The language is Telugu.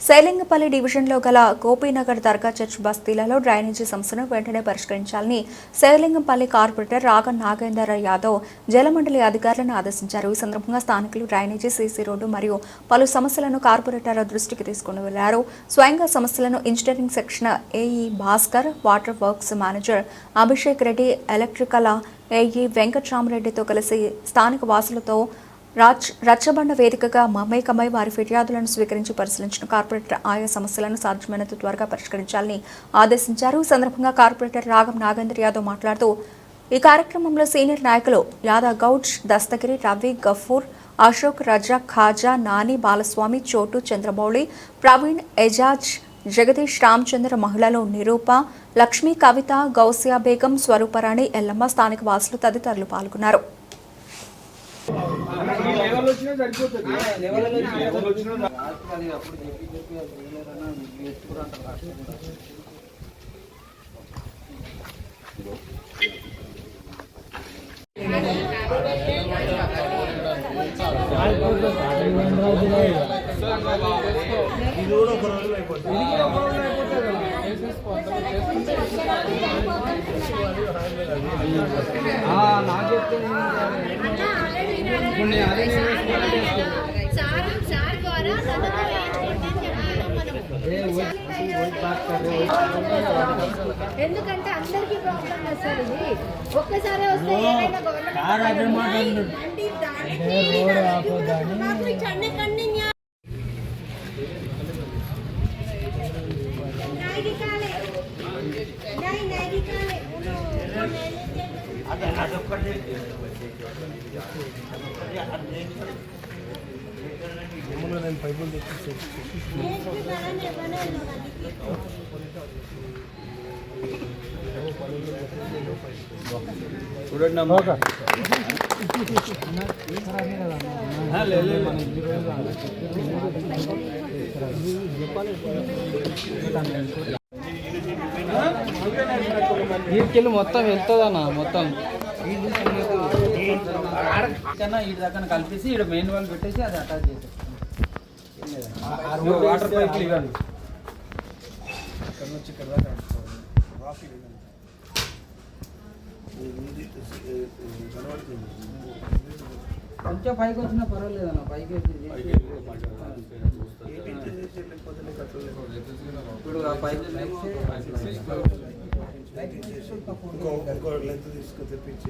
శైలింగపల్లి డివిజన్లో గల గోపీనగర్ దర్గా చర్చ్ బస్తీలలో డ్రైనేజీ సమస్యను వెంటనే పరిష్కరించాలని శైలింగంపల్లి కార్పొరేటర్ రాగన్ నాగేందర్ యాదవ్ జలమండలి అధికారులను ఆదేశించారు. ఈ సందర్భంగా స్థానికులు డ్రైనేజీ సీసీ రోడ్డు మరియు పలు సమస్యలను కార్పొరేటర్ దృష్టికి తీసుకుని వెళ్ళారు. స్వయంగా సమస్యలను engineering section AE Bhaskar water works manager Abhishek Reddy electrical AE వెంకట్రామరెడ్డితో కలిసి స్థానిక వాసులతో రాజ్ రచ్చబండ వేదికగా మమేకమై వారి ఫిర్యాదులను స్వీకరించి పరిశీలించిన కార్పొరేటర్ ఆయా సమస్యలను సాధ్యమైనంత త్వరగా పరిష్కరించాలని ఆదేశించారు. ఈ సందర్భంగా కార్పొరేటర్ రాగం నాగేంద్ర యాదవ్ మాట్లాడుతూ ఈ కార్యక్రమంలో సీనియర్ నాయకులు యాదవ్ గౌడ్ దస్తగిరి రవి గఫూర్ అశోక్ రజా ఖాజా నాని బాలస్వామి చోటు చంద్రమౌళి ప్రవీణ్ ఎజాజ్ జగదీష్ రామచంద్ర మహిళలు నిరూప లక్ష్మీ కవిత గౌసియా బేగం స్వరూపరాణి ఎల్లమ్మ స్థానిక వాసులు తదితరులు పాల్గొన్నారు. ఇది కూడా ఒక లెవెల్ అయిపోతుంది. నాకు చెప్తే ఎందుకంటే అందరికీ ప్రాబ్లం వస్తుంది ఇది. ఒక్కసారి వస్తే ఏదైనా గవర్నమెంట్ చెన్నై కన్నింగ్ చూడండి అమ్మా ఆ, లే, లే, లే. వీటికెళ్ళి మొత్తం వెళ్తుందన్న మొత్తం. కన్నా ఇటు దాకా కలిపేసి ఇక్కడ మెయిన్ వాళ్ళు పెట్టేసి అది అటాచ్ చేసేస్తాం వాటర్ కొంచెం పైకి వచ్చినా పర్వాలేదు అన్న పైకి ఇప్పుడు ఆ. పైప్ ఇంకో ఇంకో లెంత్ తీసుకు తెప్పించి